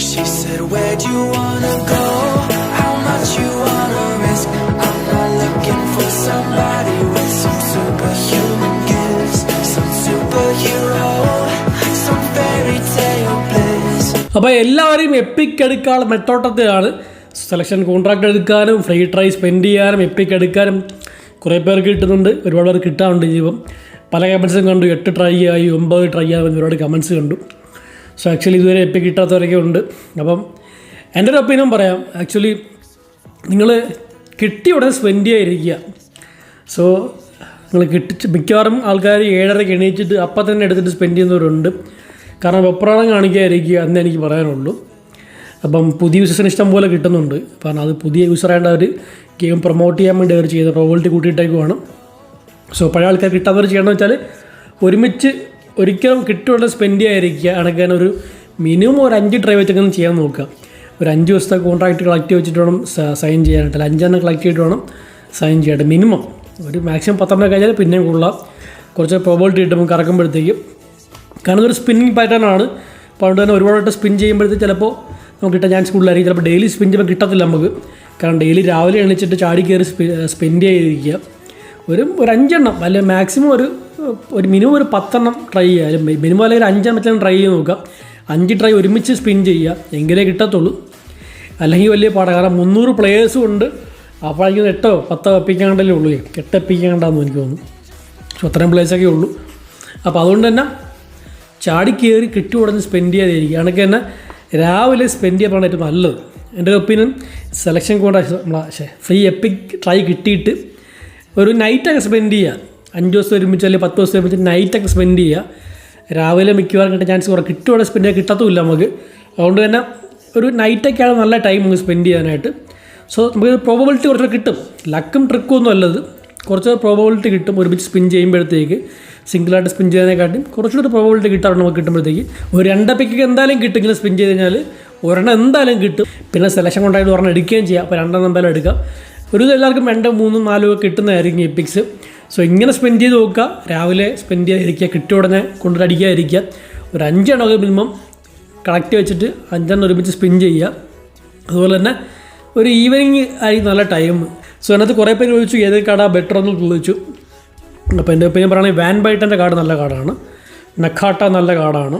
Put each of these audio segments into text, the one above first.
She said, Where'd you wanna go? How much you wanna risk? I'm not looking for somebody with some superhuman gifts, some superhero, some fairy tale bliss. അപ്പോൾ എല്ലാവരെയും എപ്പിക്ക് എടുക്കാനുള്ള മെത്തോട്ടത്തിലാണ് selection contract എടുക്കാനും free try spend ചെയ്യാനും എപ്പിക്ക് എടുക്കാനും കുറേ പേർ കിട്ടുന്നുണ്ട് ഒരുപാട് പേർക്ക് കിട്ടാറുണ്ട് ഇനിയിപ്പം പല കമൻസും കണ്ടു എട്ട് ട്രൈ ആയി ഒമ്പത് ട്രൈ ആയി ഒരുപാട് കമൻസ് കണ്ടു സോ ആക്ച്വലി ഇതുവരെ എപ്പി കിട്ടാത്തവരൊക്കെ ഉണ്ട്. അപ്പം എന്റെ ഒരു ഒപ്പീനിയൻ പറയാം. ആക്ച്വലി നിങ്ങൾ കിട്ടിയ ഉടനെ സ്പെൻഡ് ചെയ്യാതിരിക്കുക. സോ നിങ്ങൾ കിട്ടി മിക്കവാറും ആൾക്കാർ ഏഴരയ്ക്ക് എണീച്ചിട്ട് അപ്പം തന്നെ എടുത്തിട്ട് സ്പെൻഡ് ചെയ്യുന്നവരുണ്ട്. കാരണം വെപ്രാളം കാണിക്കാതിരിക്കുക എന്ന് എനിക്ക് പറയാനുള്ളൂ. അപ്പം പുതിയ യൂസേഴ്സിന് ഇഷ്ടം പോലെ കിട്ടുന്നുണ്ട്. കാരണം അത് പുതിയ യൂസറായിട്ട് അവർ ഗെയിം പ്രൊമോട്ട് ചെയ്യാൻ വേണ്ടി അവർ ചെയ്ത പ്രോബിലിറ്റി കൂട്ടിയിട്ടേക്കുവാണ്. സോ പഴയ ആൾക്കാർ കിട്ടാത്തവർ ചെയ്യണമെന്ന് വെച്ചാൽ ഒരുമിച്ച് ഒരിക്കലും കിട്ടുള്ള സ്പെൻഡ് ചെയ്യാതിരിക്കുക. അടക്കാൻ ഒരു മിനിമം ഒരു അഞ്ച് ഡ്രൈവ് വെച്ചൊക്കെ ചെയ്യാൻ നോക്കുക. ഒരു അഞ്ച് ദിവസത്തെ കോൺട്രാക്റ്റ് കളക്ട് വെച്ചിട്ട് വേണം സൈൻ ചെയ്യാനായിട്ട്. അല്ല അഞ്ചെണ്ണം കളക്ട് ചെയ്തിട്ട് വേണം സൈൻ ചെയ്യാനായിട്ട്. മിനിമം ഒരു മാക്സിമം പത്തെണ്ണം കഴിഞ്ഞാൽ പിന്നെയും കൊള്ളാം കുറച്ച് പ്രോബിലിറ്റി കിട്ടും കറക്കുമ്പോഴത്തേക്കും. കാരണം ഇതൊരു സ്പിന്നിങ് പാറ്റേൺ ആണ്. അപ്പോൾ അതുകൊണ്ട് തന്നെ ഒരുപാട് സ്പിൻ ചെയ്യുമ്പോഴത്തേക്ക് ചിലപ്പോൾ നമുക്ക് കിട്ടാൻ ചാൻസ് കൂടുതലായിരിക്കും. ചിലപ്പോൾ ഡെയിലി സ്പിൻ ചെയ്യുമ്പോൾ കിട്ടത്തില്ല നമുക്ക്. കാരണം ഡെയിലി രാവിലെ എണീച്ചിട്ട് ചാടി കയറി സ്പെൻഡ് ചെയ്തിരിക്കുക ഒരു ഒരു അഞ്ചെണ്ണം. അല്ലെങ്കിൽ മാക്സിമം ഒരു ഒരു മിനിമം ഒരു പത്തെണ്ണം ട്രൈ അല്ലെങ്കിൽ മിനിമം അല്ലെങ്കിൽ ഒരു അഞ്ചെണ്ണം ട്രൈ ചെയ്ത് നോക്കുക. അഞ്ച് ട്രൈ ഒരുമിച്ച് സ്പിൻ ചെയ്യുക. എങ്കിലേ കിട്ടത്തുള്ളൂ. അല്ലെങ്കിൽ വലിയ പാടാണ് കാരണം മുന്നൂറ് പ്ലേയേഴ്സും ഉണ്ട്. അപ്പോഴേക്കും എട്ടോ പത്തോ എപ്പിക്കാണ്ടല്ലേ ഉള്ളൂ. എട്ട് എപ്പിക്കാണ്ടാന്ന് എനിക്ക് തോന്നുന്നു. സോ അത്രയും പ്ലേസൊക്കെ ഉള്ളൂ. അപ്പോൾ അതുകൊണ്ട് തന്നെ ചാടി കയറി കിട്ടി ഉടനെ സ്പെൻഡ് ചെയ്യാതിരിക്കുക. കണക്ക് തന്നെ രാവിലെ സ്പെൻഡ് ചെയ്യാൻ ഏറ്റവും നല്ലത്. എന്റെ ഒരു ഒപ്പീനിയൻ സെലക്ഷൻ കൊണ്ട് നമ്മളെ ഫ്രീ എപ്പിക് ട്രൈ കിട്ടിയിട്ട് ഒരു നൈറ്റൊക്കെ സ്പെൻഡ് ചെയ്യുക. അഞ്ച് ദിവസം ഒരുമിച്ച് അല്ലെങ്കിൽ പത്ത് ദിവസം ഒരുമിച്ച് നൈറ്റൊക്കെ സ്പെൻഡ് ചെയ്യുക രാവിലെ മിക്കവാറും കിട്ടാൻ ചാൻസ് കുറവ്. കിട്ടുവാണ് സ്പെൻഡ് ചെയ്യാൻ കിട്ടത്തുമില്ല നമുക്ക്. അതുകൊണ്ട് തന്നെ ഒരു നൈറ്റൊക്കെയാണ് നല്ല ടൈം നമുക്ക് സ്പെൻഡ് ചെയ്യാനായിട്ട്. സോ നമുക്ക് പ്രോബബിലിറ്റി കുറച്ചുകൂടെ കിട്ടും. ലക്കും ട്രിക്കും ഒന്നും അല്ലത്. കുറച്ച് പ്രോബബിലിറ്റി കിട്ടും ഒരുമിച്ച് സ്പിൻ ചെയ്യുമ്പോഴത്തേക്ക്. സിംഗിളായിട്ട് സ്പിൻ ചെയ്യുന്നതിനെക്കാട്ടും കുറച്ചുകൂടി പ്രോബബിലിറ്റി കിട്ടാറുണ്ട് നമുക്ക് കിട്ടുമ്പോഴത്തേക്ക്. ഒരു രണ്ടപ്പയ്ക്ക് എന്തായാലും കിട്ടും. ഇങ്ങനെ സ്പിൻ ചെയ്ത് കഴിഞ്ഞാൽ ഒരെണ്ണം എന്തായാലും കിട്ടും. പിന്നെ സെലക്ഷൻ കൊണ്ടായിട്ട് ഒരെണ്ണം എടുക്കുകയും ചെയ്യാം. അപ്പോൾ രണ്ടെണ്ണം എന്തായാലും എടുക്കാം. ഒരു എല്ലാവർക്കും രണ്ടും മൂന്നും നാലും ഒക്കെ കിട്ടുന്നതായിരിക്കും എപ്പിക്സ് സോ ഇങ്ങനെ സ്പെൻഡ് ചെയ്ത് നോക്കുക. രാവിലെ സ്പെൻഡ് ചെയ്യാതിരിക്കുക കിട്ടിയ ഉടനെ കൊണ്ടുവന്ന് അടിക്കാതിരിക്കുക ഒരു അഞ്ചെണ്ണമൊക്കെ മിനിമം കളക്ട് വെച്ചിട്ട് അഞ്ചെണ്ണം ഒരുമിച്ച് സ്പിൻ ചെയ്യുക. അതുപോലെ തന്നെ ഒരു ഈവനിങ് ആയി നല്ല ടൈം സോ അതിനകത്ത് കുറേ പേര് ചോദിച്ചു ഏത് കാർഡാ ബെറ്റർ എന്ന് ചോദിച്ചു. അപ്പോൾ എന്റെ ഒപ്പീനിയൻ പറയുകയാണെങ്കിൽ വാൻ ബൈട്ടന്റെ കാർഡ് നല്ല കാർഡാണ് നഖാട്ട നല്ല കാർഡാണ്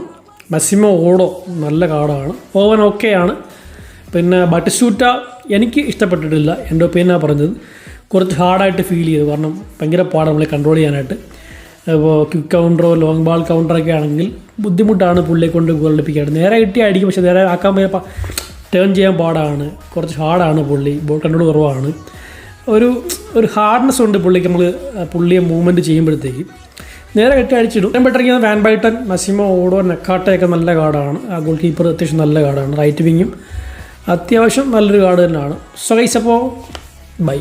മസിമോ ഓടോ നല്ല കാർഡാണ് ഓവൻ ഓക്കെയാണ് പിന്നെ ബട്ടിസൂറ്റ എനിക്ക് ഇഷ്ടപ്പെട്ടിട്ടില്ല. എന്റെ ഒപ്പീനിയനാണ് പറഞ്ഞത്. കുറച്ച് ഹാർഡായിട്ട് ഫീൽ ചെയ്തു. കാരണം ഭയങ്കര പാടാണ് നമ്മളെ കൺട്രോൾ ചെയ്യാനായിട്ട്. അപ്പോൾ ക്വിക്ക് കൗണ്ടറോ ലോങ് ബാൾ കൗണ്ടറൊക്കെ ആണെങ്കിൽ ബുദ്ധിമുട്ടാണ് പുള്ളിയെ കൊണ്ട് ഗോളിപ്പിക്കാനായിട്ട് നേരെ കിട്ടിയായിരിക്കും പക്ഷേ നേരെ ആക്കാൻ പോയപ്പോൾ ടേൺ ചെയ്യാൻ പാടാണ്. കുറച്ച് ഹാർഡാണ് പുള്ളി. ബോൾ കൺട്രോൾ കുറവാണ്. ഒരു ഒരു ഹാർഡ്നെസ് ഉണ്ട് പുള്ളിക്ക് നമ്മൾ പുള്ളിയെ മൂവ്മെന്റ് ചെയ്യുമ്പോഴത്തേക്ക്. നേരെ കെട്ടി അടിച്ചിടും ഞാൻ പെട്ടിരിക്കുന്ന വാൻ ബൈട്ടൻ മസിമോ ഓടോ നെക്കാട്ടയൊക്കെ നല്ല കാർഡാണ് ആ ഗോൾ കീപ്പർ അത്യാവശ്യം നല്ല കാർഡാണ് റൈറ്റ് വിങ്ങും അത്യാവശ്യം നല്ലൊരു കാർഡ് തന്നെയാണ്. So guys bye